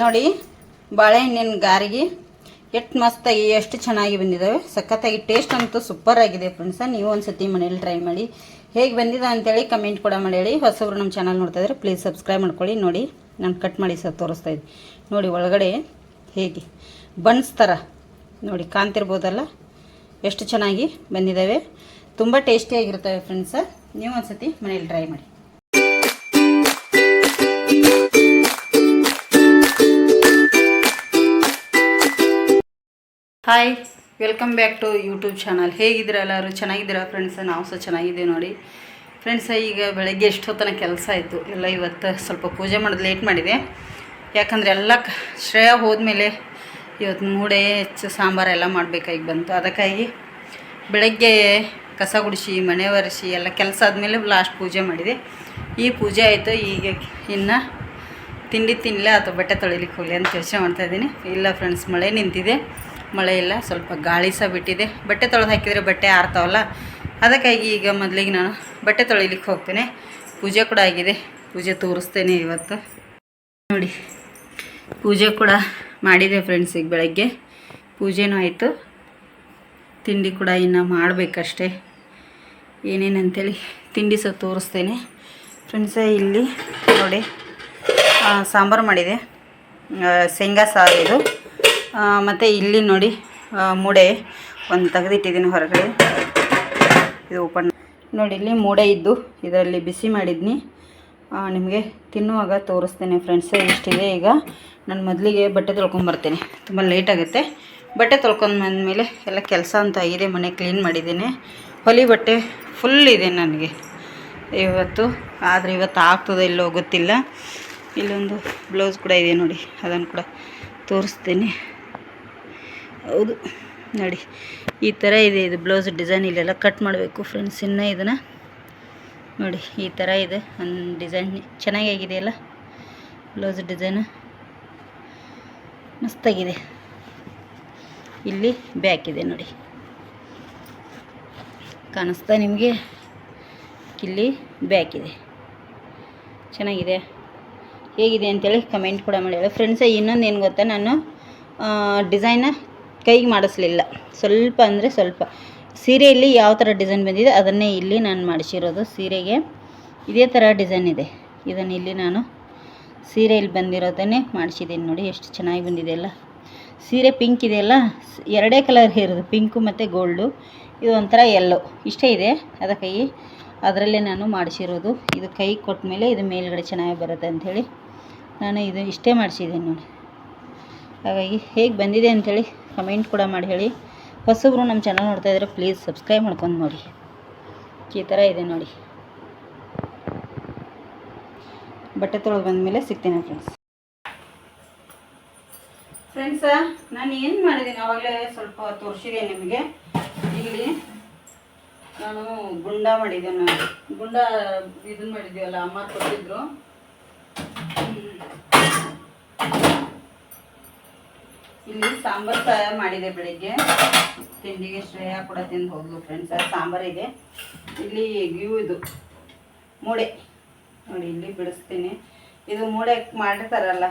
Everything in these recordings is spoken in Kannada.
ನೋಡಿ ಬಾಳೆಹಣ್ಣಿನ ಗಾರಿಗೆ ಎಷ್ಟು ಮಸ್ತಾಗಿ, ಎಷ್ಟು ಚೆನ್ನಾಗಿ ಬಂದಿದ್ದಾವೆ ಸಖತ್ತಾಗಿ ಟೇಸ್ಟ್ ಅಂತೂ ಸೂಪರ್ ಆಗಿದೆ ಫ್ರೆಂಡ್ಸ ನೀವು ಒಂದು ಸತಿ ಮನೇಲಿ ಟ್ರೈ ಮಾಡಿ. ಹೇಗೆ ಬಂದಿದೆ ಅಂತೇಳಿ ಕಮೆಂಟ್ ಕೂಡ ಮಾಡಿ ಹೇಳಿ. ಹೊಸಬ್ರು ನಮ್ಮ ಚಾನಲ್ ನೋಡ್ತಾ ಇದ್ರೆ ಪ್ಲೀಸ್ ಸಬ್ಸ್ಕ್ರೈಬ್ ಮಾಡ್ಕೊಳ್ಳಿ. ನೋಡಿ, ನಾನು ಕಟ್ ಮಾಡಿ ಸಹ ತೋರಿಸ್ತಾ ಇದ್ದೀನಿ ನೋಡಿ, ಒಳಗಡೆ ಹೇಗೆ ಬನ್ಸ್ ಥರ ನೋಡಿ, ಕಾಣ್ತಿರ್ಬೋದಲ್ಲ? ಎಷ್ಟು ಚೆನ್ನಾಗಿ ಬಂದಿದ್ದಾವೆ ತುಂಬ ಟೇಸ್ಟಿಯಾಗಿರ್ತವೆ ಫ್ರೆಂಡ್ಸ ನೀವು ಒಂದು ಸತಿ ಮನೇಲಿ ಟ್ರೈ ಮಾಡಿ. Hi welcome back to YouTube channel ಹೇಗಿದ್ದೀರ ಎಲ್ಲರೂ? ಚೆನ್ನಾಗಿದ್ದೀರಾ ಫ್ರೆಂಡ್ಸ್ ನಾವು ಸಹ ಚೆನ್ನಾಗಿದ್ದೀವಿ ನೋಡಿ. ಫ್ರೆಂಡ್ಸ್ ಈಗ ಬೆಳಗ್ಗೆ ಎಷ್ಟೊತ್ತನ ಕೆಲಸ ಆಯಿತು. ಎಲ್ಲ ಇವತ್ತು ಸ್ವಲ್ಪ ಪೂಜೆ ಮಾಡೋದು ಲೇಟ್ ಮಾಡಿದೆ. ಯಾಕಂದರೆ ಎಲ್ಲ ಶ್ರೇಯ ಹೋದ್ಮೇಲೆ ಇವತ್ತು ಮೂಡೆ, ಹೆಚ್ಚು ಸಾಂಬಾರೆಲ್ಲ ಮಾಡಬೇಕಾಗಿ ಬಂತು. ಅದಕ್ಕಾಗಿ ಬೆಳಗ್ಗೆ ಕಸ ಗುಡಿಸಿ ಮನೆ ಒರೆಸಿ, ಎಲ್ಲ ಕೆಲಸ ಆದಮೇಲೆ ಲಾಸ್ಟ್ ಪೂಜೆ ಮಾಡಿದೆ. ಈ ಪೂಜೆ ಆಯಿತು. ಈಗ ಇನ್ನು ತಿಂಡಿ ತಿನ್ನಲೇ ಅಥವಾ ಬಟ್ಟೆ ತೊಳಿಲಿಕ್ಕೆ ಹೋಗಲಿ ಅಂತ ಯೋಚನೆ ಮಾಡ್ತಾಯಿದ್ದೀನಿ ಇಲ್ಲ ಫ್ರೆಂಡ್ಸ್ ಮಳೆ ನಿಂತಿದೆ. ಮಳೆ ಇಲ್ಲ, ಸ್ವಲ್ಪ ಗಾಳಿ ಸಹ ಬಿಟ್ಟಿದೆ. ಬಟ್ಟೆ ತೊಳೆದು ಹಾಕಿದರೆ ಬಟ್ಟೆ ಆರ್ತಾವಲ್ಲ? ಅದಕ್ಕಾಗಿ ಈಗ ಮೊದಲಿಗೆ ನಾನು ಬಟ್ಟೆ ತೊಳಿಲಿಕ್ಕೆ ಹೋಗ್ತೇನೆ. ಪೂಜೆ ಕೂಡ ಆಗಿದೆ. ಪೂಜೆ ತೋರಿಸ್ತೇನೆ ಇವತ್ತು. ನೋಡಿ, ಪೂಜೆ ಕೂಡ ಮಾಡಿದೆ ಫ್ರೆಂಡ್ಸ್ ಈಗ ಬೆಳಗ್ಗೆ. ಪೂಜೆನೂ ಆಯಿತು. ತಿಂಡಿ ಕೂಡ ಇನ್ನು ಮಾಡಬೇಕಷ್ಟೇ. ಏನೇನಂತೇಳಿ ತಿಂಡಿ ಸಹ ತೋರಿಸ್ತೇನೆ. ಫ್ರೆಂಡ್ಸ ಇಲ್ಲಿ ನೋಡಿ ಸಾಂಬಾರು ಮಾಡಿದೆ. ಶೇಂಗಾ ಸಾರು ಇದು. ಮತ್ತು ಇಲ್ಲಿ ನೋಡಿ ಮೂಡೆ. ಒಂದು ತೆಗೆದಿಟ್ಟಿದ್ದೀನಿ ಹೊರಗಡೆ. ಇದು ಓಪನ್ ನೋಡಿ, ಇಲ್ಲಿ ಮೂಡೆ ಇದ್ದು ಇದರಲ್ಲಿ ಬಿಸಿ ಮಾಡಿದ್ನಿ. ನಿಮಗೆ ತಿನ್ನುವಾಗ ತೋರಿಸ್ತೇನೆ ಫ್ರೆಂಡ್ಸ್ ಇಷ್ಟಿದೆ ಈಗ. ನಾನು ಮೊದಲಿಗೆ ಬಟ್ಟೆ ತೊಳ್ಕೊಂಬರ್ತೇನೆ ತುಂಬ ಲೇಟ್ ಆಗುತ್ತೆ. ಬಟ್ಟೆ ತೊಳ್ಕೊಂಡು ಬಂದಮೇಲೆ ಎಲ್ಲ ಕೆಲಸ ಅಂತ ಆಗಿದೆ, ಮನೆ ಕ್ಲೀನ್ ಮಾಡಿದ್ದೀನಿ. ಹೊಲಿ ಬಟ್ಟೆ ಫುಲ್ ಇದೆ ನನಗೆ. ಇವತ್ತು, ಆದರೆ ಇವತ್ತು ಆಗ್ತದೋ ಇಲ್ಲೋ ಗೊತ್ತಿಲ್ಲ. ಇಲ್ಲೊಂದು ಬ್ಲೌಸ್ ಕೂಡ ಇದೆ ನೋಡಿ, ಅದನ್ನು ಕೂಡ ತೋರಿಸ್ತೇನೆ. ಹೌದು. ನೋಡಿ, ಈ ಥರ ಇದೆ ಇದು ಬ್ಲೌಸ್ ಡಿಸೈನ್ ಇಲ್ಲೆಲ್ಲ ಕಟ್ ಮಾಡಬೇಕು ಫ್ರೆಂಡ್ಸ್ ಇನ್ನೂ ಇದನ್ನು. ನೋಡಿ, ಈ ಥರ ಇದೆ ಒಂದು ಡಿಸೈನ್ ಚೆನ್ನಾಗಿದೆಯಲ್ಲ ಬ್ಲೌಸ್ ಡಿಸೈನು ಮಸ್ತಾಗಿದೆ. ಇಲ್ಲಿ ಬ್ಯಾಕ್ ಇದೆ ನೋಡಿ. ಕಾಣಿಸ್ತಾ ನಿಮಗೆ? ಇಲ್ಲಿ ಬ್ಯಾಕ್ ಇದೆ. ಚೆನ್ನಾಗಿದೆ. ಹೇಗಿದೆ ಅಂತೇಳಿ ಕಮೆಂಟ್ ಕೂಡ ಮಾಡಿ. ಫ್ರೆಂಡ್ಸೇ ಇನ್ನೊಂದು ಏನು ಗೊತ್ತಾ? ನಾನು ಡಿಸೈನ ಕೈಗೆ ಮಾಡಿಸ್ಲಿಲ್ಲ. ಸ್ವಲ್ಪ ಅಂದರೆ ಸ್ವಲ್ಪ. ಸೀರೆಯಲ್ಲಿ ಯಾವ ಥರ ಡಿಸೈನ್ ಬಂದಿದೆ ಅದನ್ನೇ ಇಲ್ಲಿ ನಾನು ಮಾಡಿಸಿರೋದು ಸೀರೆಗೆ. ಇದೇ ಥರ ಡಿಸೈನ್ ಇದೆ. ಇದನ್ನು ಇಲ್ಲಿ ನಾನು ಸೀರೆಯಲ್ಲಿ ಬಂದಿರೋದನ್ನೇ ಮಾಡಿಸಿದ್ದೀನಿ ನೋಡಿ, ಎಷ್ಟು ಚೆನ್ನಾಗಿ ಬಂದಿದೆ ಅಲ್ಲ. ಸೀರೆ ಪಿಂಕ್ ಇದೆಯಲ್ಲ ಎರಡೇ ಕಲರ್ ಇರೋದು ಪಿಂಕು ಮತ್ತು ಗೋಲ್ಡು ಇದು ಒಂಥರ ಎಲ್ಲೋ ಇಷ್ಟೇ ಇದೆ ಅದಕ್ಕಾಗಿ ಅದರಲ್ಲೇ ನಾನು ಮಾಡಿಸಿರೋದು. ಇದು ಕೈ ಕೊಟ್ಟ ಮೇಲೆ ಇದು ಮೇಲ್ಗಡೆ ಚೆನ್ನಾಗಿ ಬರುತ್ತೆ ಅಂಥೇಳಿ ನಾನು ಇದು ಇಷ್ಟೇ ಮಾಡಿಸಿದ್ದೀನಿ ನೋಡಿ. ಹಾಗಾಗಿ ಹೇಗೆ ಬಂದಿದೆ ಅಂಥೇಳಿ ಕಮೆಂಟ್ ಕೂಡ ಮಾಡಿ ಹೇಳಿ. ಹೊಸಬ್ರು ನಮ್ಮ ಚಾನಲ್ ನೋಡ್ತಾ ಇದ್ರೆ ಪ್ಲೀಸ್ ಸಬ್ಸ್ಕ್ರೈಬ್ ಮಾಡ್ಕೊಂಡು ನೋಡಿ. ಈ ಥರ ಇದೆ ನೋಡಿ. ಬಟ್ಟೆ ತೊಳೆದು ಬಂದಮೇಲೆ ಸಿಗ್ತೀನಿ ಫ್ರೆಂಡ್ಸ್ ಫ್ರೆಂಡ್ಸ ನಾನು ಏನು ಮಾಡಿದ್ದೀನಿ? ಆವಾಗಲೇ ಸ್ವಲ್ಪ ತೋರಿಸಿದೆ ನಿಮಗೆ. ಇಲ್ಲಿ ನಾನು ಗುಂಡ ಮಾಡಿದ್ದೆ ನಾನು. ಗುಂಡ ಇದನ್ನ ಮಾಡಿದ್ದೀವಲ್ಲ ಅಮ್ಮ ಕೊಟ್ಟಿದ್ರು. ಇಲ್ಲಿ ಸಾಂಬಾರು ಸಹ ಮಾಡಿದೆ ಬೆಳಿಗ್ಗೆ. ತಿಂಡಿಗೆ ಶ್ರೇಯ ಕೂಡ ತಿಂದು ಹೋದ್ಲು ಫ್ರೆಂಡ್ಸ್ ಸಾಂಬಾರು ಇದೆ. ಇಲ್ಲಿ ಇವು ಇದು. ಮೂಡೆ. ನೋಡಿ, ಇಲ್ಲಿ ಬಿಡಿಸ್ತೀನಿ. ಇದು ಮೂಡೆ ಮಾಡಿರ್ತಾರಲ್ಲ.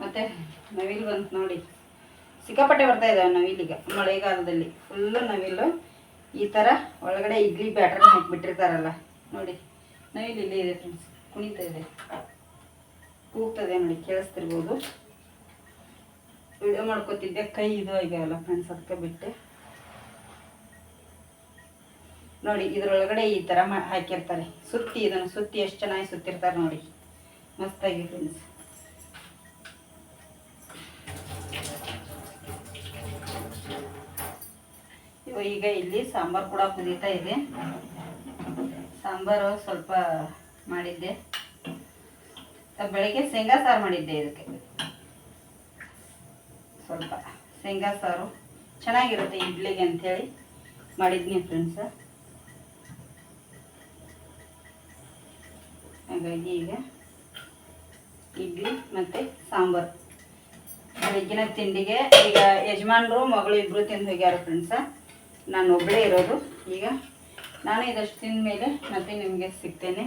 ಮತ್ತೆ ನವಿಲು ಬಂತು ನೋಡಿ. ಸಿಕ್ಕಾಪಟ್ಟೆ ಬರ್ತಾ ಇದ್ದಾವೆ ನವಿಲಿಗೆ ಮಳೆಗಾಲದಲ್ಲಿ. ಫುಲ್ಲು ನವಿಲು. ಈ ಥರ ಒಳಗಡೆ ಇಡ್ಲಿ ಬ್ಯಾಟರ್ ಹಾಕಿಬಿಟ್ಟಿರ್ತಾರಲ್ಲ. ನೋಡಿ, ನವಿಲು ಇಲ್ಲಿ ಇದೆ ಫ್ರೆಂಡ್ಸ್ ಕುಣಿತಾ ಇದೆ. ಕೂಗ್ತದೆ ನೋಡಿ, ಕೇಳಿಸ್ತಿರ್ಬೋದು. ವಿಡಿಯೋ ಮಾಡ್ಕೊತಿದ್ದೆ, ಕೈ ಇದು ಆಗ್ಯಾವಲ್ಲ ಫ್ರೆಂಡ್ಸ್ ಅದಕ್ಕೆ ಬಿಟ್ಟೆ. ನೋಡಿ, ಇದ್ರೊಳಗಡೆ ಈ ಥರ ಮಾ ಹಾಕಿರ್ತಾರೆ. ಸುತ್ತಿ ಇದನ್ನು, ಸುತ್ತಿ ಎಷ್ಟು ಚೆನ್ನಾಗಿ ಸುತ್ತಿರ್ತಾರೆ ನೋಡಿ. ಮಸ್ತಾಗಿ ಫ್ರೆಂಡ್ಸ್ ಈಗ ಇಲ್ಲಿ ಸಾಂಬಾರು ಕೂಡ ಕುದೀತಾ ಇದೆ. ಸಾಂಬಾರು ಸ್ವಲ್ಪ ಮಾಡಿದ್ದೆ. ಬೆಳಗ್ಗೆ ಶೇಂಗಾ ಸಾರು ಮಾಡಿದ್ದೆ ಇದಕ್ಕೆ ಸ್ವಲ್ಪ ಶೇಂಗಾ ಸಾರು. ಚೆನ್ನಾಗಿರುತ್ತೆ ಇಡ್ಲಿಗೆ ಅಂಥೇಳಿ. ಮಾಡಿದ್ನಿ ಫ್ರೆಂಡ್ಸ ಹಾಗಾಗಿ ಈಗ ಇಡ್ಲಿ ಮತ್ತು ಸಾಂಬಾರು. ಬೆಳಗ್ಗಿನ ತಿಂಡಿಗೆ ಈಗ ಯಜಮಾನರು, ಮಗಳು ಇಬ್ಬರು ತಿಂದು ಹೋಗ್ಯಾರ ಫ್ರೆಂಡ್ಸ ನಾನು ಒಬ್ಬಳೇ ಇರೋದು. ಈಗ ನಾನು ಇದಷ್ಟು ತಿಂದ ಮೇಲೆ ಮತ್ತೆ ನಿಮಗೆ ಸಿಗ್ತೇನೆ.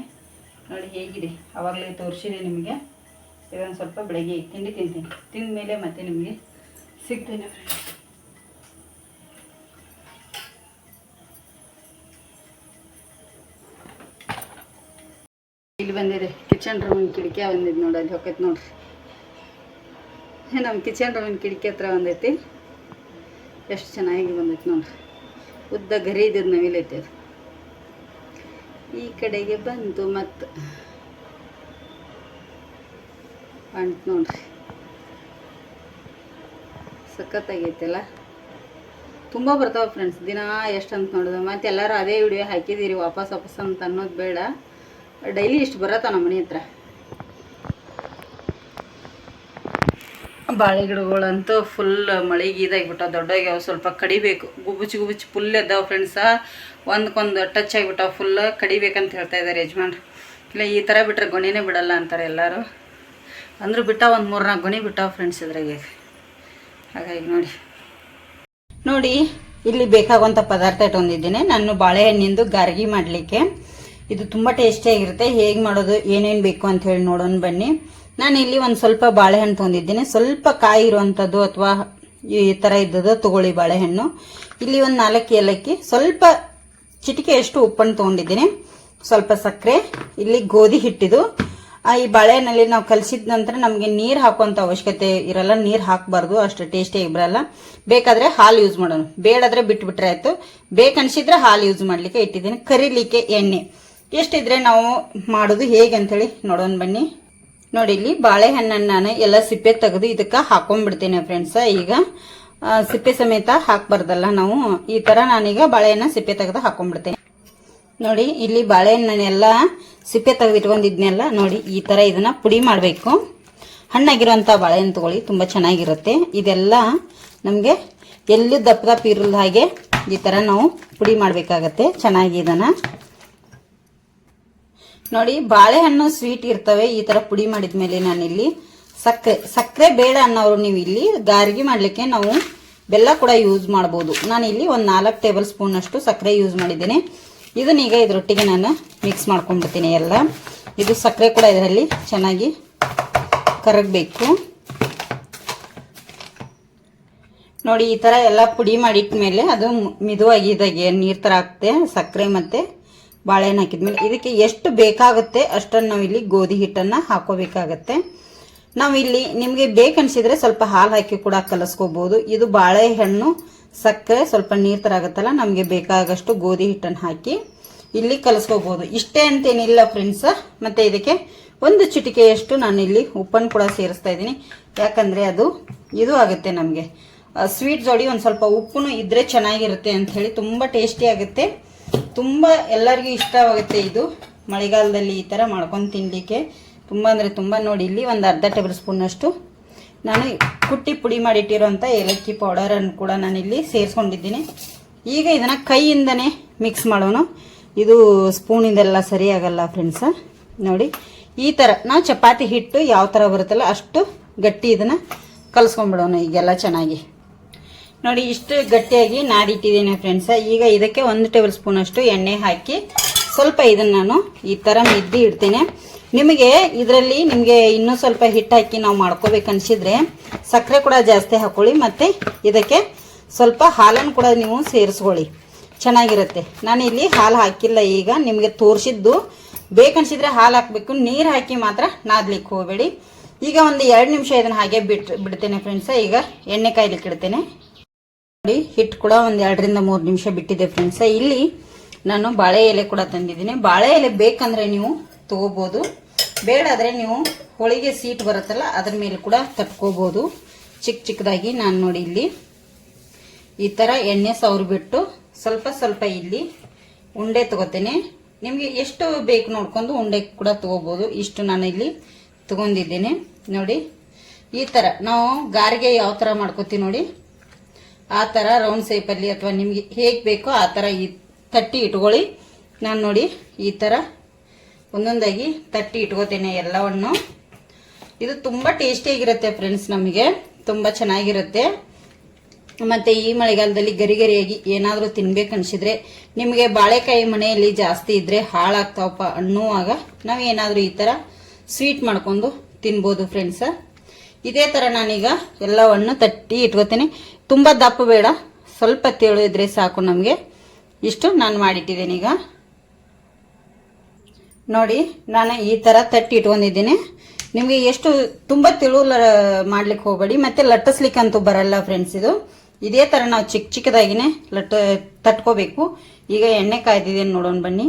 ನೋಡಿ ಹೇಗಿದೆ. ಆವಾಗಲೇ ತೋರಿಸಿದೆ ನಿಮಗೆ. ಇದೊಂದು ಸ್ವಲ್ಪ ಬೆಳಗ್ಗೆ ತಿಂಡಿ ತಿಂತೀನಿ. ತಿಂದ ಮೇಲೆ ಮತ್ತೆ ನಿಮಗೆ ಸಿಗ್ತೇನೆ ಇಲ್ಲಿ ಬಂದಿದೆ ಕಿಚನ್ ರೂಮಿನ ಕಿಟಕಿ ಬಂದಿದ್ದು ನೋಡಿ, ಅಲ್ಲಿ ಹೋಗೈತೆ ನೋಡ್ರಿ ನಮ್ಮ ಕಿಚನ್ ರೂಮಿನ ಕಿಟಕಿ ಹತ್ರ ಬಂದೈತಿ ಎಷ್ಟು ಚೆನ್ನಾಗಿ ಬಂದೈತಿ ನೋಡ್ರಿ ಉದ್ದ ಗರಿ ಇದ್ದದ್ದು ನವಿಲೈತೆ ಅದು. ಈ ಕಡೆಗೆ ಬಂತು ಮತ್ತು ಅಂಟ್ ನೋಡ್ರಿ. ಸಖತ್ತಾಗೈತಲ್ಲ. ತುಂಬ ಬರ್ತಾವೆ ಫ್ರೆಂಡ್ಸ್ ದಿನ ಎಷ್ಟು ಅಂತ ನೋಡಿದ್ರೆ ಮತ್ತು ಎಲ್ಲರೂ ಅದೇ ವಿಡಿಯೋ ಹಾಕಿದ್ದೀರಿ ವಾಪಸ್ ವಾಪಸ್ ಅಂತ ಅನ್ನೋದು ಬೇಡ. ಡೈಲಿ ಇಷ್ಟು ಬರತ್ತ ನಮ್ಮ ಮನೆ ಹತ್ರ. ಬಾಳೆ ಗಿಡಗಳಂತೂ ಫುಲ್ ಮಳೆಗೆ ಇದಾಗಿಬಿಟ್ಟಾವ ದೊಡ್ಡಾಗ್ಯಾವ, ಸ್ವಲ್ಪ ಕಡಿಬೇಕು. ಗುಬುಚಿ ಗುಬುಚಿ ಫುಲ್ ಎದ್ದಾವ ಫ್ರೆಂಡ್ಸ ಒಂದಕ್ಕೊಂದು ಟಚ್ ಆಗಿಬಿಟ್ಟಾವ ಫುಲ್ ಕಡಿಬೇಕಂತ ಹೇಳ್ತಾ ಇದ್ದಾರೆ ಯಜಮಾನ್ರು. ಇಲ್ಲ, ಈ ಥರ ಬಿಟ್ಟರೆ ಗೊನೆನೇ ಬಿಡಲ್ಲ ಅಂತಾರೆ ಎಲ್ಲರೂ. ಅಂದರೂ ಬಿಟ್ಟ ಒಂದು ಮೂರು ನಾಲ್ಕು ಗೊನೆ ಬಿಟ್ಟಾವ ಫ್ರೆಂಡ್ಸ್ ಇದ್ರಾಗೆ. ಹಾಗಾಗಿ ನೋಡಿ. ನೋಡಿ, ಇಲ್ಲಿ ಬೇಕಾಗುವಂಥ ಪದಾರ್ಥ ಇಟ್ಕೊಂಡಿದ್ದೀನಿ ನಾನು ಬಾಳೆಹಣ್ಣಿಂದು ಗಾರ್ಗಿ ಮಾಡಲಿಕ್ಕೆ. ಇದು ತುಂಬ ಟೇಸ್ಟಿಯಾಗಿರುತ್ತೆ ಹೇಗೆ ಮಾಡೋದು, ಏನೇನು ಬೇಕು ಅಂತ ಹೇಳಿ ನೋಡೋಣ ಬನ್ನಿ. ನಾನು ಇಲ್ಲಿ ಒಂದು ಸ್ವಲ್ಪ ಬಾಳೆಹಣ್ಣು ತೊಗೊಂಡಿದ್ದೀನಿ ಸ್ವಲ್ಪ ಕಾಯಿ ಇರುವಂಥದ್ದು ಅಥವಾ ಈ ಥರ ಇದ್ದದ್ದು ತಗೊಳ್ಳಿ ಬಾಳೆಹಣ್ಣು. ಇಲ್ಲಿ ಒಂದು ನಾಲ್ಕು ಏಲಕ್ಕಿ, ಸ್ವಲ್ಪ ಚಿಟಿಕೆಯಷ್ಟು ಉಪ್ಪನ್ನು ತೊಗೊಂಡಿದ್ದೀನಿ. ಸ್ವಲ್ಪ ಸಕ್ಕರೆ, ಇಲ್ಲಿ ಗೋಧಿ ಹಿಟ್ಟಿದು ಈ ಬಾಳೆಹಣ್ಣಲ್ಲಿ ನಾವು ಕಲಸಿದ ನಂತರ ನಮಗೆ ನೀರು ಹಾಕುವಂಥ ಅವಶ್ಯಕತೆ ಇರಲ್ಲ, ನೀರು ಹಾಕಬಾರ್ದು, ಅಷ್ಟು ಟೇಸ್ಟಿಯಾಗಿ ಬರಲ್ಲ. ಬೇಕಾದರೆ ಹಾಲು ಯೂಸ್ ಮಾಡೋಣ. ಬೇಡಾದರೆ ಬಿಟ್ಬಿಟ್ರೆ ಆಯಿತು. ಬೇಕನ್ಸಿದ್ರೆ ಹಾಲು ಯೂಸ್ ಮಾಡಲಿಕ್ಕೆ ಇಟ್ಟಿದ್ದೀನಿ. ಕರಿಲಿಕ್ಕೆ ಎಣ್ಣೆ. ಎಷ್ಟಿದ್ರೆ ನಾವು ಮಾಡೋದು ಹೇಗೆ ಅಂತೇಳಿ ನೋಡೋಣ ಬನ್ನಿ. ನೋಡಿ, ಇಲ್ಲಿ ಬಾಳೆಹಣ್ಣನ್ನು ನಾನು ಎಲ್ಲ ಸಿಪ್ಪೆ ತೆಗೆದು ಇದಕ್ಕೆ ಹಾಕೊಂಡ್ಬಿಡ್ತೀನಿ ಫ್ರೆಂಡ್ಸ ಈಗ ಸಿಪ್ಪೆ ಸಮೇತ ಹಾಕಬಾರ್ದಲ್ಲ ನಾವು. ಈ ಥರ ನಾನೀಗ ಬಾಳೆಹಣ್ಣ ಸಿಪ್ಪೆ ತೆಗೆದು ಹಾಕೊಂಡ್ಬಿಡ್ತೇನೆ ನೋಡಿ, ಇಲ್ಲಿ ಬಾಳೆಹಣ್ಣನ್ನೆಲ್ಲ ಸಿಪ್ಪೆ ತೆಗೆದಿಟ್ಕೊಂಡಿದ್ನೆಲ್ಲ, ನೋಡಿ, ಈ ಥರ ಇದನ್ನ ಪುಡಿ ಮಾಡಬೇಕು. ಹಣ್ಣಾಗಿರೋಂಥ ಬಾಳೆಹಣ್ಣು ತಗೊಳ್ಳಿ, ತುಂಬ ಚೆನ್ನಾಗಿರುತ್ತೆ. ಇದೆಲ್ಲ ನಮಗೆ ಎಲ್ಲೂ ದಪ್ಪ ದಪ್ಪ ಇರಲ್ದ ಹಾಗೆ ಈ ಥರ ನಾವು ಪುಡಿ ಮಾಡಬೇಕಾಗತ್ತೆ, ಚೆನ್ನಾಗಿ ಇದನ್ನು. ನೋಡಿ, ಬಾಳೆಹಣ್ಣು ಸ್ವೀಟ್ ಇರ್ತವೆ, ಈ ತರ ಪುಡಿ ಮಾಡಿದ ಮೇಲೆ ನಾನಿಲ್ಲಿ ಸಕ್ಕರೆ ಸಕ್ಕರೆ ಬೇಡ ಅನ್ನೋರು ನೀವು ಇಲ್ಲಿ ಗಾರ್ಗಿ ಮಾಡಲಿಕ್ಕೆ ನಾವು ಬೆಲ್ಲ ಕೂಡ ಯೂಸ್ ಮಾಡ್ಬೋದು. ನಾನು ಇಲ್ಲಿ ಒಂದು ನಾಲ್ಕು ಟೇಬಲ್ ಸ್ಪೂನ್ ಅಷ್ಟು ಸಕ್ಕರೆ ಯೂಸ್ ಮಾಡಿದ್ದೇನೆ. ಇದನ್ನೀಗ ಇದರೊಟ್ಟಿಗೆ ನಾನು ಮಿಕ್ಸ್ ಮಾಡ್ಕೊಂಡ್ಬಿಡ್ತೀನಿ ಎಲ್ಲ. ಇದು ಸಕ್ಕರೆ ಕೂಡ ಇದರಲ್ಲಿ ಚೆನ್ನಾಗಿ ಕರಗಬೇಕು. ನೋಡಿ, ಈ ಥರ ಎಲ್ಲ ಪುಡಿ ಮಾಡಿಟ್ಟ ಮೇಲೆ ಅದು ಮಿದುವಾಗಿ ಇದಾಗೆ ನೀರು ಥರ ಹಾಕ್ತೆ ಸಕ್ಕರೆ ಮತ್ತು ಬಾಳೆಹಣ್ಣು ಹಾಕಿದ್ಮೇಲೆ ಇದಕ್ಕೆ ಎಷ್ಟು ಬೇಕಾಗುತ್ತೆ ಅಷ್ಟನ್ನು ನಾವು ಇಲ್ಲಿ ಗೋಧಿ ಹಿಟ್ಟನ್ನು ಹಾಕೋಬೇಕಾಗತ್ತೆ. ನಾವು ಇಲ್ಲಿ ನಿಮಗೆ ಬೇಕನ್ಸಿದ್ರೆ ಸ್ವಲ್ಪ ಹಾಲು ಹಾಕಿ ಕೂಡ ಕಲಸ್ಕೋಬೋದು. ಇದು ಬಾಳೆಹಣ್ಣು ಸಕ್ಕರೆ ಸ್ವಲ್ಪ ನೀರು ಥರ ಆಗುತ್ತಲ್ಲ, ನಮಗೆ ಬೇಕಾಗಷ್ಟು ಗೋಧಿ ಹಿಟ್ಟನ್ನು ಹಾಕಿ ಇಲ್ಲಿ ಕಲಸ್ಕೋಬಹುದು ಇಷ್ಟೇ ಅಂತೇನಿಲ್ಲ ಫ್ರೆಂಡ್ಸ್ ಮತ್ತೆ ಇದಕ್ಕೆ ಒಂದು ಚಿಟಿಕೆಯಷ್ಟು ನಾನು ಇಲ್ಲಿ ಉಪ್ಪನ್ನು ಕೂಡ ಸೇರಿಸ್ತಾ ಇದ್ದೀನಿ. ಯಾಕಂದ್ರೆ ಅದು ಇದು ಆಗುತ್ತೆ ನಮಗೆ. ಸ್ವೀಟ್ ಜೋಡಿ ಒಂದು ಸ್ವಲ್ಪ ಉಪ್ಪು ಇದ್ರೆ ಚೆನ್ನಾಗಿರುತ್ತೆ ಅಂತ ಹೇಳಿ ತುಂಬ ಟೇಸ್ಟಿ ಆಗುತ್ತೆ. ತುಂಬ ಎಲ್ಲರಿಗೂ ಇಷ್ಟವಾಗುತ್ತೆ ಇದು. ಮಳೆಗಾಲದಲ್ಲಿ ಈ ಥರ ಮಾಡ್ಕೊಂಡು ತಿನ್ನಲಿಕ್ಕೆ ತುಂಬ ಅಂದರೆ ತುಂಬ ನೋಡಿ, ಇಲ್ಲಿ ಒಂದು ಅರ್ಧ ಟೇಬಲ್ ಸ್ಪೂನಷ್ಟು ನಾನು ಕುಟ್ಟಿ ಪುಡಿ ಮಾಡಿಟ್ಟಿರೋಂಥ ಏಲಕ್ಕಿ ಪೌಡರನ್ನು ಕೂಡ ನಾನಿಲ್ಲಿ ಸೇರಿಸ್ಕೊಂಡಿದ್ದೀನಿ. ಈಗ ಇದನ್ನು ಕೈಯಿಂದನೇ ಮಿಕ್ಸ್ ಮಾಡೋಣ. ಇದು ಸ್ಪೂನಿಂದೆಲ್ಲ ಸರಿಯಾಗಲ್ಲ ಫ್ರೆಂಡ್ಸ ನೋಡಿ, ಈ ಥರ ನಾವು ಚಪಾತಿ ಹಿಟ್ಟು ಯಾವ ಥರ ಬರುತ್ತಲ್ಲ ಅಷ್ಟು ಗಟ್ಟಿ ಇದನ್ನು ಕಲಿಸ್ಕೊಂಡ್ಬಿಡೋಣ ಈಗೆಲ್ಲ ಚೆನ್ನಾಗಿ. ನೋಡಿ, ಇಷ್ಟು ಗಟ್ಟಿಯಾಗಿ ನಾದಿಟ್ಟಿದ್ದೀನಿ ಫ್ರೆಂಡ್ಸ ಈಗ ಇದಕ್ಕೆ ಒಂದು ಟೇಬಲ್ ಸ್ಪೂನ್ ಅಷ್ಟು ಎಣ್ಣೆ ಹಾಕಿ ಸ್ವಲ್ಪ ಇದನ್ನು ನಾನು ಈ ಥರ ಮಿದ್ದಿ ಇಡ್ತೇನೆ. ನಿಮಗೆ ಇದರಲ್ಲಿ ನಿಮಗೆ ಇನ್ನೂ ಸ್ವಲ್ಪ ಹಿಟ್ಟು ಹಾಕಿ ನಾವು ಮಾಡ್ಕೋಬೇಕು ಅನ್ಸಿದ್ರೆ ಸಕ್ಕರೆ ಕೂಡ ಜಾಸ್ತಿ ಹಾಕೊಳ್ಳಿ ಮತ್ತು ಇದಕ್ಕೆ ಸ್ವಲ್ಪ ಹಾಲನ್ನು ಕೂಡ ನೀವು ಸೇರಿಸ್ಕೊಳ್ಳಿ. ಚೆನ್ನಾಗಿರುತ್ತೆ. ನಾನು ಇಲ್ಲಿ ಹಾಲು ಹಾಕಿಲ್ಲ ಈಗ, ನಿಮಗೆ ತೋರಿಸಿದ್ದು. ಬೇಕನ್ಸಿದ್ರೆ ಹಾಲು ಹಾಕಬೇಕು. ನೀರು ಹಾಕಿ ಮಾತ್ರ ನಾದ್ಲಿಕ್ಕೆ ಹೋಗಬೇಡಿ. ಈಗ ಒಂದು ಎರಡು ನಿಮಿಷ ಇದನ್ನು ಹಾಗೆ ಬಿಟ್ಟು ಬಿಡ್ತೇನೆ ಫ್ರೆಂಡ್ಸ ಈಗ ಎಣ್ಣೆ ಕಾಯ್ಲಿಕ್ಕೆ ಇಡ್ತೇನೆ. ನೋಡಿ ಹಿಟ್ಟು ಕೂಡ ಒಂದು ಎರಡರಿಂದ ಮೂರು ನಿಮಿಷ ಬಿಟ್ಟಿದೆ ಫ್ರೆಂಡ್ಸ ಇಲ್ಲಿ ನಾನು ಬಾಳೆ ಎಲೆ ಕೂಡ ತಂದಿದ್ದೀನಿ. ಬಾಳೆ ಎಲೆ ಬೇಕಂದ್ರೆ ನೀವು ತಗೋಬೋದು. ಬೇಡಾದರೆ ನೀವು ಹೋಳಿಗೆ ಸೀಟ್ ಬರುತ್ತಲ್ಲ, ಅದ್ರ ಮೇಲೆ ಕೂಡ ತಟ್ಕೋಬೋದು. ಚಿಕ್ಕ ಚಿಕ್ಕದಾಗಿ ನಾನು ನೋಡಿ ಇಲ್ಲಿ. ಈ ಥರ ಎಣ್ಣೆ ಸವರಿಬಿಟ್ಟು ಸ್ವಲ್ಪ ಸ್ವಲ್ಪ ಇಲ್ಲಿ ಉಂಡೆ ತಗೋತೇನೆ. ನಿಮಗೆ ಎಷ್ಟು ಬೇಕು ನೋಡ್ಕೊಂಡು ಉಂಡೆ ಕೂಡ ತೊಗೋಬೋದು. ಇಷ್ಟು ನಾನು ಇಲ್ಲಿ ತಗೊಂಡಿದ್ದೇನೆ. ನೋಡಿ, ಈ ಥರ ನಾವು ಗಾರಿಗೆ ಯಾವ ಥರ ಮಾಡ್ಕೋತೀವಿ ನೋಡಿ. ಆ ಥರ ರೌಂಡ್ ಶೇಪಲ್ಲಿ ಅಥವಾ ನಿಮಗೆ ಹೇಗೆ ಬೇಕೋ ಆ ಥರ ಈ ತಟ್ಟಿ ಇಟ್ಕೊಳ್ಳಿ. ನಾನು ನೋಡಿ ಈ ಥರ ಒಂದೊಂದಾಗಿ ತಟ್ಟಿ ಇಟ್ಕೋತೇನೆ ಎಲ್ಲವನ್ನು. ಇದು ತುಂಬ ಟೇಸ್ಟಿಯಾಗಿರುತ್ತೆ ಫ್ರೆಂಡ್ಸ್ ನಮಗೆ. ತುಂಬ ಚೆನ್ನಾಗಿರುತ್ತೆ. ಮತ್ತು ಈ ಮಳೆಗಾಲದಲ್ಲಿ ಗರಿ ಗರಿಯಾಗಿ ಏನಾದರೂ ತಿನ್ಬೇಕು ಅನಿಸಿದ್ರೆ ನಿಮಗೆ ಬಾಳೆಕಾಯಿ ಮನೆಯಲ್ಲಿ ಜಾಸ್ತಿ ಇದ್ದರೆ ಹಾಳಾಗ್ತಾವಪ್ಪ ಅನ್ನುವಾಗ ನಾವು ಏನಾದರೂ ಈ ಥರ ಸ್ವೀಟ್ ಮಾಡ್ಕೊಂಡು ತಿನ್ಬೋದು ಫ್ರೆಂಡ್ಸ ಇದೇ ಥರ ನಾನೀಗ ಎಲ್ಲವನ್ನು ತಟ್ಟಿ ಇಟ್ಕೋತೀನಿ. ತುಂಬ ದಪ್ಪ ಬೇಡ. ಸ್ವಲ್ಪ ತೆಳು ಇದ್ರೆ ಸಾಕು ನಮಗೆ. ಇಷ್ಟು ನಾನು ಮಾಡಿಟ್ಟಿದ್ದೀನಿ ಈಗ ನೋಡಿ, ನಾನು ಈ ಥರ ತಟ್ಟಿ ಇಟ್ಕೊಂಡಿದ್ದೀನಿ. ನಿಮಗೆ ಎಷ್ಟು ತುಂಬ ತಿಳು ಮಾಡ್ಲಿಕ್ಕೆ ಹೋಗಬೇಡಿ, ಮತ್ತೆ ಲಟ್ಟಿಸ್ಲಿಕ್ಕಂತೂ ಬರಲ್ಲ ಫ್ರೆಂಡ್ಸ್ ಇದು. ಇದೇ ಥರ ನಾವು ಚಿಕ್ಕ ಚಿಕ್ಕದಾಗಿನೇ ಲಟ್ ತಟ್ಕೋಬೇಕು. ಈಗ ಎಣ್ಣೆ ಕಾಯ್ದಿದೆ ನೋಡೋಣ ಬನ್ನಿ.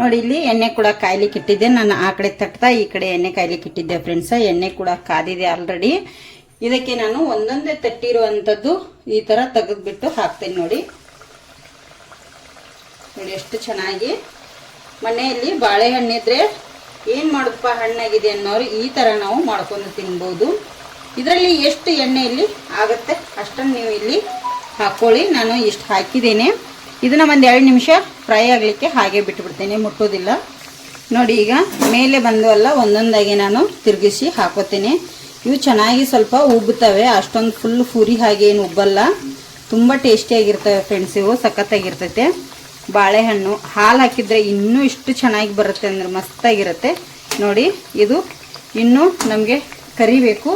ನೋಡಿ, ಇಲ್ಲಿ ಎಣ್ಣೆ ಕೂಡ ಕಾಯ್ಲಿಕ್ಕೆ ಇಟ್ಟಿದ್ದೆ. ನಾನು ಆ ಕಡೆ ತಟ್ತಾ ಈ ಕಡೆ ಎಣ್ಣೆ ಕಾಯ್ಲಿಕ್ಕೆ ಇಟ್ಟಿದ್ದೆ ಫ್ರೆಂಡ್ಸ ಎಣ್ಣೆ ಕೂಡ ಕಾದಿದೆ ಆಲ್ರೆಡಿ ಇದಕ್ಕೆ ನಾನು ಒಂದೊಂದೇ ತಟ್ಟಿರುವಂಥದ್ದು ಈ ಥರ ತೆಗೆದ್ಬಿಟ್ಟು ಹಾಕ್ತೇನೆ ನೋಡಿ. ನೋಡಿ, ಎಷ್ಟು ಚೆನ್ನಾಗಿ ಮನೆಯಲ್ಲಿ ಬಾಳೆಹಣ್ಣಿದ್ರೆ ಏನು ಮಾಡುತ್ತಪ್ಪ ಹಣ್ಣಾಗಿದೆ ಅನ್ನೋರು ಈ ಥರ ನಾವು ಮಾಡ್ಕೊಂಡು ತಿನ್ಬೋದು. ಇದರಲ್ಲಿ ಎಷ್ಟು ಎಣ್ಣೆಯಲ್ಲಿ ಆಗುತ್ತೆ ಅಷ್ಟನ್ನು ನೀವು ಇಲ್ಲಿ ಹಾಕ್ಕೊಳ್ಳಿ ನಾನು ಇಷ್ಟು ಹಾಕಿದ್ದೇನೆ. ಇದನ್ನ ಒಂದು ಎರಡು ನಿಮಿಷ ಫ್ರೈ ಆಗಲಿಕ್ಕೆ ಹಾಗೆ ಬಿಟ್ಟುಬಿಡ್ತೇನೆ ಮುಟ್ಟೋದಿಲ್ಲ. ನೋಡಿ ಈಗ ಮೇಲೆ ಬಂದು ಅಲ್ಲ ಒಂದೊಂದಾಗಿ ನಾನು ತಿರುಗಿಸಿ ಹಾಕೋತೇನೆ. ಇವು ಚೆನ್ನಾಗಿ ಸ್ವಲ್ಪ ಉಬ್ಬುತ್ತವೆ, ಅಷ್ಟೊಂದು ಫುಲ್ ಫುರಿ ಹಾಗೆ ಏನು ಉಬ್ಬಲ್ಲ. ತುಂಬ ಟೇಸ್ಟಿಯಾಗಿರ್ತವೆ ಫ್ರೆಂಡ್ಸ್ ಇವು, ಸಖತ್ತಾಗಿರ್ತೈತೆ. ಬಾಳೆಹಣ್ಣು. ಹಾಲು ಹಾಕಿದ್ರೆ ಇನ್ನೂ ಇಷ್ಟು ಚೆನ್ನಾಗಿ ಬರುತ್ತೆ ಅಂದ್ರೆ ಮಸ್ತಾಗಿರುತ್ತೆ. ನೋಡಿ, ಇದು ಇನ್ನೂ ನಮಗೆ ಕರಿಬೇಕು.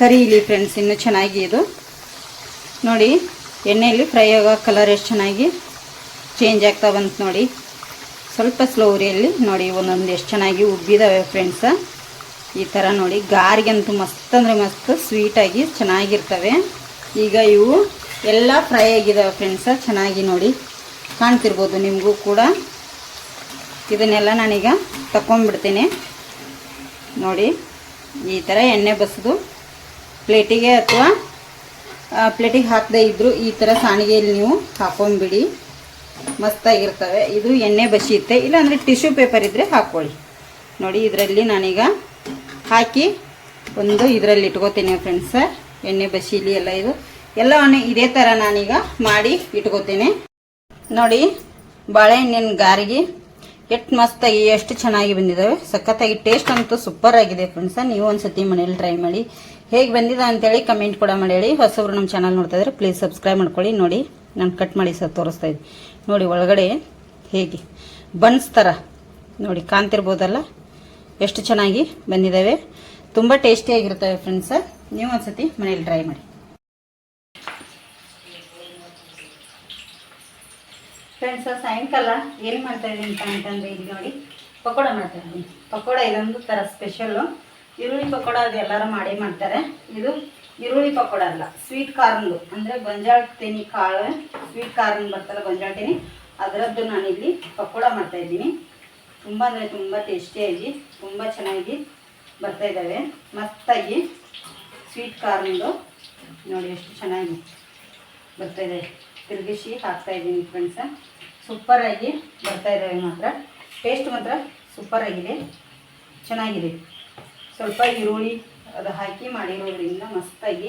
ಕರೀಲಿ ಫ್ರೆಂಡ್ಸ್ ಇನ್ನೂ ಚೆನ್ನಾಗಿ ಇದು. ನೋಡಿ, ಎಣ್ಣೆಯಲ್ಲಿ ಫ್ರೈ ಆಗೋ ಕಲರ್ ಎಷ್ಟು ಚೆನ್ನಾಗಿ ಚೇಂಜ್ ಆಗ್ತಾ ಬಂತು ನೋಡಿ. ಸ್ವಲ್ಪ ಸ್ಲೋ ಉರಿಯಲ್ಲಿ ನೋಡಿ, ಒಂದೊಂದು ಎಷ್ಟು ಚೆನ್ನಾಗಿ ಉಬ್ಬಿದಾವೆ ಫ್ರೆಂಡ್ಸ ಈ ಥರ ನೋಡಿ, ಗಾರಿಗಂತೂ ಮಸ್ತ್ ಅಂದರೆ ಮಸ್ತ್ ಸ್ವೀಟಾಗಿ ಚೆನ್ನಾಗಿರ್ತವೆ. ಈಗ ಇವು ಎಲ್ಲ ಫ್ರೈ ಆಗಿದ್ದಾವೆ ಫ್ರೆಂಡ್ಸ ಚೆನ್ನಾಗಿ ನೋಡಿ. ಕಾಣ್ತಿರ್ಬೋದು ನಿಮಗೂ ಕೂಡ. ಇದನ್ನೆಲ್ಲ ನಾನೀಗ ತಗೊಂಡ್ಬಿಡ್ತೀನಿ ನೋಡಿ, ಈ ಥರ ಎಣ್ಣೆ ಬಸಿದು ಪ್ಲೇಟಿಗೆ ಅಥವಾ ಪ್ಲೇಟಿಗೆ ಹಾಕದೇ ಇದ್ದರೂ ಈ ಥರ ಸಾಣಿಗೆಯಲ್ಲಿ ನೀವು ಹಾಕೊಂಡ್ಬಿಡಿ ಮಸ್ತಾಗಿರ್ತವೆ. ಇದು ಎಣ್ಣೆ ಬಸಿಯುತ್ತೆ. ಇಲ್ಲಾಂದರೆ ಟಿಶ್ಯೂ ಪೇಪರ್ ಇದ್ದರೆ ಹಾಕ್ಕೊಳ್ಳಿ ನೋಡಿ, ಇದರಲ್ಲಿ ನಾನೀಗ ಹಾಕಿ ಒಂದು ಇದರಲ್ಲಿ ಇಟ್ಕೋತೀನಿ ಫ್ರೆಂಡ್ಸ ಎಣ್ಣೆ ಬಸೀಲಿ ಎಲ್ಲ ಇದು. ಎಲ್ಲವನ್ನು ಇದೇ ಥರ ನಾನೀಗ ಮಾಡಿ ಇಟ್ಕೋತೀನಿ. ನೋಡಿ ಬಾಳೆಹಣ್ಣಿನ ಗಾರಿಗೆ ಎಷ್ಟು ಮಸ್ತಾಗಿ, ಎಷ್ಟು ಚೆನ್ನಾಗಿ ಬಂದಿದ್ದಾವೆ ಸಖತ್ತಾಗಿ ಟೇಸ್ಟ್ ಅಂತೂ ಸೂಪರ್ ಆಗಿದೆ ಫ್ರೆಂಡ್ಸ ನೀವು ಒಂದ್ಸತಿ ಮನೇಲಿ ಟ್ರೈ ಮಾಡಿ. ಹೇಗೆ ಬಂದಿದೆ ಅಂತೇಳಿ ಕಮೆಂಟ್ ಕೂಡ ಮಾಡಿ ಹೇಳಿ. ಹೊಸಬ್ರು ನಮ್ಮ ಚಾನಲ್ ನೋಡ್ತಾ ಇದ್ರೆ ಪ್ಲೀಸ್ ಸಬ್ಸ್ಕ್ರೈಬ್ ಮಾಡ್ಕೊಳ್ಳಿ. ನೋಡಿ, ನಾನು ಕಟ್ ಮಾಡಿ ಸರ್ ತೋರಿಸ್ತಾ ಇದ್ದೀನಿ ನೋಡಿ, ಒಳಗಡೆ ಹೇಗೆ ಬನ್ಸ್ ಥರ ನೋಡಿ, ಕಾಣ್ತಿರ್ಬೋದಲ್ಲ? ಎಷ್ಟು ಚೆನ್ನಾಗಿ ಬಂದಿದ್ದಾವೆ ತುಂಬ ಟೇಸ್ಟಿಯಾಗಿರ್ತವೆ ಫ್ರೆಂಡ್ಸ ನೀವು ಒಂದ್ಸತಿ ಮನೇಲಿ ಟ್ರೈ ಮಾಡಿ. ಫ್ರೆಂಡ್ಸ್ ಸಾಯಂಕಾಲ ಏನು ಮಾಡ್ತಾ ಇದ್ದೀನಿ ಅಂತ ಅಂತಂದ್ರೆ ಇಲ್ಲಿ ನೋಡಿ, ಪಕೋಡ ಮಾಡ್ತಾ ಇದ್ದೀನಿ ಪಕೋಡ ಇದೊಂದು ಥರ ಸ್ಪೆಷಲ್ಲು ಈರುಳ್ಳಿ ಪಕೋಡ ಅದು ಎಲ್ಲರೂ ಮಾಡೇ ಮಾಡ್ತಾರೆ. ಇದು ಈರುಳ್ಳಿ ಪಕೋಡ ಅಲ್ಲ ಸ್ವೀಟ್ ಕಾರ್ನ್ದು ಅಂದರೆ ಗೊಂಜಾಳ ತೆನಿ ಕಾಳು ಸ್ವೀಟ್ ಕಾರ್ನ್ ಬರ್ತಲ್ಲ ಗೊಂಜಾಳ ತೆನಿ ಅದರದ್ದು ನಾನಿಲ್ಲಿ ಪಕೋಡ ಮಾಡ್ತಾ ಇದ್ದೀನಿ ತುಂಬ ಅಂದರೆ ತುಂಬ ಟೇಸ್ಟಿಯಾಗಿ ತುಂಬ ಚೆನ್ನಾಗಿ ಬರ್ತಾ ಇದ್ದಾವೆ ಮಸ್ತಾಗಿ ಸ್ವೀಟ್ ಕಾರ್ನ್ದು ನೋಡಿ ಎಷ್ಟು ಚೆನ್ನಾಗಿ ಬರ್ತಾ ಇದೆ. ತಿರುಗಿಸಿ ಹಾಕ್ತಾ ಇದ್ದೀನಿ ಫ್ರೆಂಡ್ಸ ಸೂಪರಾಗಿ ಬರ್ತಾ ಇದ್ದಾವೆ ಮಾತ್ರ. ಟೇಸ್ಟ್ ಮಾತ್ರ ಸೂಪರಾಗಿದೆ. ಚೆನ್ನಾಗಿದೆ. ಸ್ವಲ್ಪ ಈರುಳ್ಳಿ ಅದು ಹಾಕಿ ಮಾಡಿರೋದ್ರಿಂದ ಮಸ್ತಾಗಿ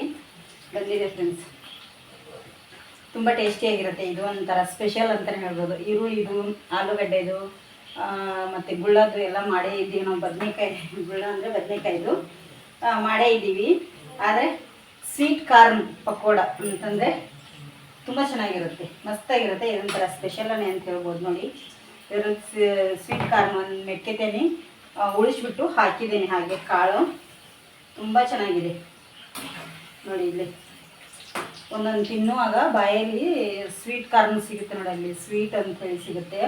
ಬಂದಿದೆ ಫ್ರೆಂಡ್ಸ್ ತುಂಬ ಟೇಸ್ಟಿಯಾಗಿರುತ್ತೆ ಇದು ಒಂಥರ ಸ್ಪೆಷಲ್ ಅಂತಲೇ ಹೇಳ್ಬೋದು. ಈರುಳ್ಳಿದು ಆಲೂಗಡ್ಡೆದು ಮತ್ತು ಗುಳ್ಳದ್ದು ಎಲ್ಲ ಮಾಡೇ ಇದ್ದೀವಿ ನಾವು. ಬದನೆಕಾಯಿ, ಗುಳ್ಳ ಅಂದರೆ ಬದನೆಕಾಯ್ದು ಮಾಡೇ ಇದ್ದೀವಿ. ಆದರೆ ಸ್ವೀಟ್ ಕಾರ್ನ್ ಪಕೋಡ ಅಂತಂದರೆ ತುಂಬ ಚೆನ್ನಾಗಿರುತ್ತೆ. ಮಸ್ತಾಗಿರುತ್ತೆ. ಇದೊಂಥರ ಸ್ಪೆಷಲನೇ ಅಂತ ಹೇಳ್ಬೋದು ನೋಡಿ. ಇವರು ಸ್ವೀಟ್ ಕಾರ್ನ್ ಒಂದು ಮೆಕ್ಕೆತೇನೆ ಉಳಿಸ್ಬಿಟ್ಟು ಹಾಕಿದ್ದೀನಿ ಹಾಗೆ ಕಾಳು. ತುಂಬ ಚೆನ್ನಾಗಿದೆ. ನೋಡಿ ಇಲ್ಲಿ. ಒಂದೊಂದು ತಿನ್ನುವಾಗ ಬಾಯಲ್ಲಿ ಸ್ವೀಟ್ ಕಾರ್ನ್ ಸಿಗುತ್ತೆ ನೋಡಿ ಅಲ್ಲಿ. ಸ್ವೀಟ್ ಅಂತ ಹೇಳಿ ಸಿಗುತ್ತೆ.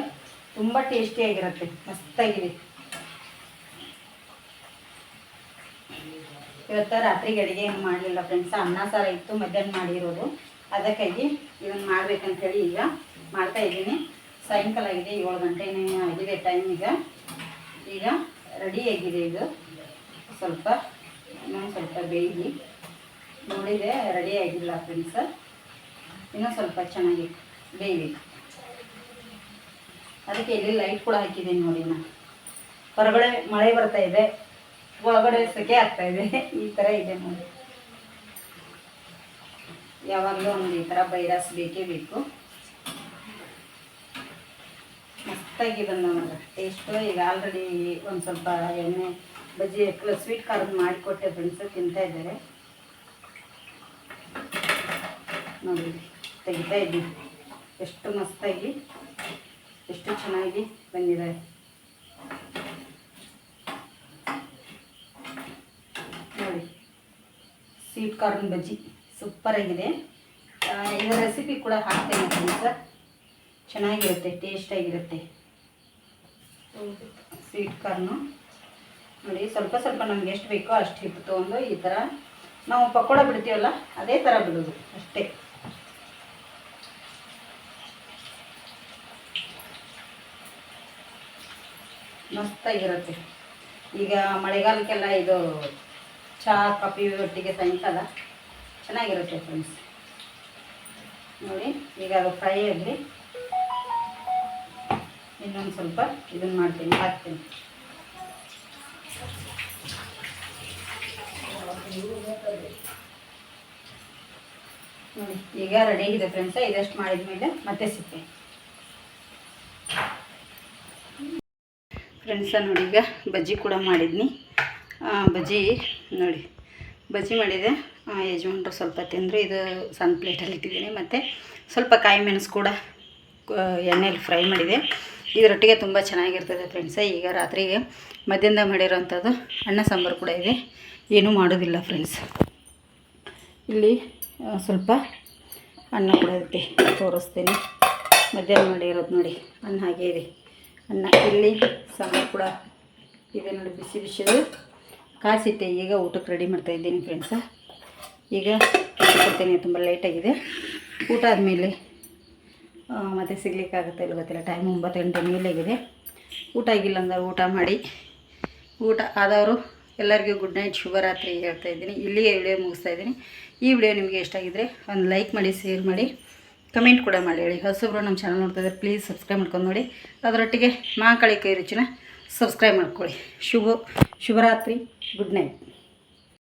ತುಂಬ ಟೇಸ್ಟಿಯಾಗಿರುತ್ತೆ ಮಸ್ತಾಗಿದೆ. ಇವತ್ತು ರಾತ್ರಿಗೆ ಅಡುಗೆ ಏನು ಮಾಡಲಿಲ್ಲ ಫ್ರೆಂಡ್ಸ್ ಅನ್ನ ಸಾರ ಇತ್ತು ಮಧ್ಯಾಹ್ನ ಮಾಡಿರೋದು. ಅದಕ್ಕಾಗಿ ಇದನ್ನು ಮಾಡ್ಬೇಕಂತೇಳಿ ಈಗ ಮಾಡ್ತಾ ಇದ್ದೀನಿ. ಸಾಯಂಕಾಲ ಆಗಿದೆ, ಏಳು ಗಂಟೆನೇ ಆಗಿದೆ ಟೈಮ್ ಈಗ. ಈಗ ರೆಡಿಯಾಗಿದೆ ಇದು. ಸ್ವಲ್ಪ, ಇನ್ನೊಂದು ಸ್ವಲ್ಪ ಬೇಯಿ ನೋಡಿದೆ ರೆಡಿ ಆಗಿಲ್ಲ ಫ್ರೆಂಡ್ಸ್ ಇನ್ನೂ ಸ್ವಲ್ಪ ಚೆನ್ನಾಗಿ ಬೇಯಬೇಕು ಅದಕ್ಕೆ ಇಲ್ಲಿ ಲೈಟ್ ಕೂಡ ಹಾಕಿದ್ದೀನಿ ನೋಡಿ ನಾನು. ಹೊರಗಡೆ ಮಳೆ ಬರ್ತಾ ಇದೆ. ಒಳಗಡೆ ಸೆಕೆ ಆಗ್ತಾ ಇದೆ. ಈ ಥರ ಇದೆ ನೋಡಿ. ಯಾವಾಗಲೂ ಒಂದು ಈ ಥರ ಬೈರಾಸ್ ಬೇಕೇ ಬೇಕು. ಮಸ್ತಾಗಿ ಬಂದ ಟೇಸ್ಟು ಈಗ ಆಲ್ರೆಡಿ ಒಂದು ಸ್ವಲ್ಪ ಎಣ್ಣೆ, ಬಜ್ಜಿ ಸ್ವೀಟ್ ಖಾರದ ಮಾಡಿಕೊಟ್ಟೆ ಫ್ರೆಂಡ್ಸು ತಿಂತಾ ಇದ್ದಾರೆ. ನೋಡಿ, ತೆಗಿತಾ ಇದ್ದೀವಿ ಎಷ್ಟು ಮಸ್ತಾಗಿ, ಎಷ್ಟು ಚೆನ್ನಾಗಿ ಬಂದಿದೆ ಸ್ವೀಟ್ ಕಾರ್ನ್ ಬಜ್ಜಿ. ಸೂಪರಾಗಿದೆ ಇದರ ರೆಸಿಪಿ ಕೂಡ ಹಾಕ್ತೇನೆ ಸರ್. ಚೆನ್ನಾಗಿರುತ್ತೆ ಟೇಸ್ಟಾಗಿರುತ್ತೆ ಸ್ವೀಟ್ ಕಾರ್ನು ನೋಡಿ, ಸ್ವಲ್ಪ ಸ್ವಲ್ಪ ನಮ್ಗೆ ಎಷ್ಟು ಬೇಕೋ ಅಷ್ಟು ಹಿಟ್ಟು ತೊಗೊಂಡು ಈ ಥರ ನಾವು ಪಕೋಡ ಬಿಡ್ತೀವಲ್ಲ, ಅದೇ ಥರ ಬಿಡೋದು ಅಷ್ಟೇ. ಮಸ್ತಾಗಿರುತ್ತೆ. ಈಗ ಮಳೆಗಾಲಕ್ಕೆಲ್ಲ ಇದು ಚಹಾ ಕಾಫಿ ಒಟ್ಟಿಗೆ ಸಾಯಂಕಾಲ ಚೆನ್ನಾಗಿರುತ್ತೆ ಫ್ರೆಂಡ್ಸ್ ನೋಡಿ, ಈಗ ಅದು ಫ್ರೈ ಆಗಲಿ ಇನ್ನೊಂದು ಸ್ವಲ್ಪ ಇದನ್ನು ಮಾಡ್ತೀನಿ, ಹಾಕ್ತೀನಿ. ನೋಡಿ, ಈಗ ರೆಡಿ ಆಗಿದೆ ಫ್ರೆಂಡ್ಸ ಇದಷ್ಟು ಮಾಡಿದ್ಮೇಲೆ ಮತ್ತೆ ಸಿಪ್ಪೆ. ಫ್ರೆಂಡ್ಸ ನೋಡಿ, ಈಗ ಬಜ್ಜಿ ಕೂಡ ಮಾಡಿದ್ನಿ. ಬಜ್ಜಿ, ನೋಡಿ. ಬಜ್ಜಿ ಮಾಡಿದೆ. ಯಜಮಾನ್ರು ಸ್ವಲ್ಪ ತಿಂದರು. ಇದು ಸಣ್ಣ ಪ್ಲೇಟಲ್ಲಿ ಇಟ್ಟಿದ್ದೀನಿ. ಮತ್ತು ಸ್ವಲ್ಪ ಕಾಯಿ ಮೆಣಸು ಕೂಡ ಎಣ್ಣೆಯಲ್ಲಿ ಫ್ರೈ ಮಾಡಿದೆ. ಇದರೊಟ್ಟಿಗೆ ತುಂಬ ಚೆನ್ನಾಗಿರ್ತದೆ ಫ್ರೆಂಡ್ಸ. ಈಗ ರಾತ್ರಿಗೆ ಮಧ್ಯಾಹ್ನ ಮಾಡಿರೋವಂಥದ್ದು ಅನ್ನ ಸಾಂಬಾರು ಕೂಡ ಇದೆ. ಏನೂ ಮಾಡೋದಿಲ್ಲ ಫ್ರೆಂಡ್ಸ್. ಇಲ್ಲಿ ಸ್ವಲ್ಪ ಅನ್ನ ಕೂಡ ಇರುತ್ತೆ ತೋರಿಸ್ತೀನಿ. ಮಧ್ಯಾಹ್ನ ಮಾಡಿರೋದು ನೋಡಿ, ಅನ್ನ ಹಾಗೆ ಇದೆ. ಅನ್ನ ಇಲ್ಲಿ ಸಾಂಬಾರು ಕೂಡ ಇದೆ ನೋಡಿ, ಬಿಸಿ ಬಿಸಿದು. ಕಾಸಿಟ್ಟೆ ಈಗ ಊಟಕ್ಕೆ ರೆಡಿ ಮಾಡ್ತಾ ಇದ್ದೀನಿ ಫ್ರೆಂಡ್ಸ ಈಗ ಕೊಡ್ತೀನಿ, ತುಂಬ ಲೇಟಾಗಿದೆ ಊಟ ಆದಮೇಲೆ ಮತ್ತೆ ಸಿಗ್ಲಿಕ್ಕಾಗುತ್ತೆ ಇಲ್ಲ ಗೊತ್ತಿಲ್ಲ ಟೈಮ್ ಒಂಬತ್ತು ಗಂಟೆ ಆಗಿದೆ. ಊಟ ಆಗಿಲ್ಲ ಅಂದ್ರೆ ಊಟ ಮಾಡಿ. ಊಟ ಆದವರು ಎಲ್ಲರಿಗೂ ಗುಡ್ ನೈಟ್ ಶುಭರಾತ್ರಿ ಹೇಳ್ತಾ ಇದ್ದೀನಿ. ಇಲ್ಲಿಗೆ ವಿಡಿಯೋ ಮುಗಿಸ್ತಾ ಇದ್ದೀನಿ. ಈ ವಿಡಿಯೋ ನಿಮಗೆ ಇಷ್ಟ ಆಗಿದ್ರೆ ಒಂದು ಲೈಕ್ ಮಾಡಿ ಶೇರ್ ಮಾಡಿ ಕಮೆಂಟ್ ಕೂಡ ಮಾಡಿ ಹೇಳಿ. ಹೊಸಬ್ರು ನಮ್ಮ ಚಾನಲ್ ನೋಡ್ತಾ ಇದ್ದಾರೆ ಪ್ಲೀಸ್ ಸಬ್ಸ್ಕ್ರೈಬ್ ಮಾಡ್ಕೊಂಡು ನೋಡಿ. ಅದರೊಟ್ಟಿಗೆ ಮಾಕಳಿ ಕೈ ರುಚಿನ ಸಬ್ಸ್ಕ್ರೈಬ್ ಮಾಡ್ಕೊಳ್ಳಿ. ಶುಭ ಶುಭರಾತ್ರಿ. Good night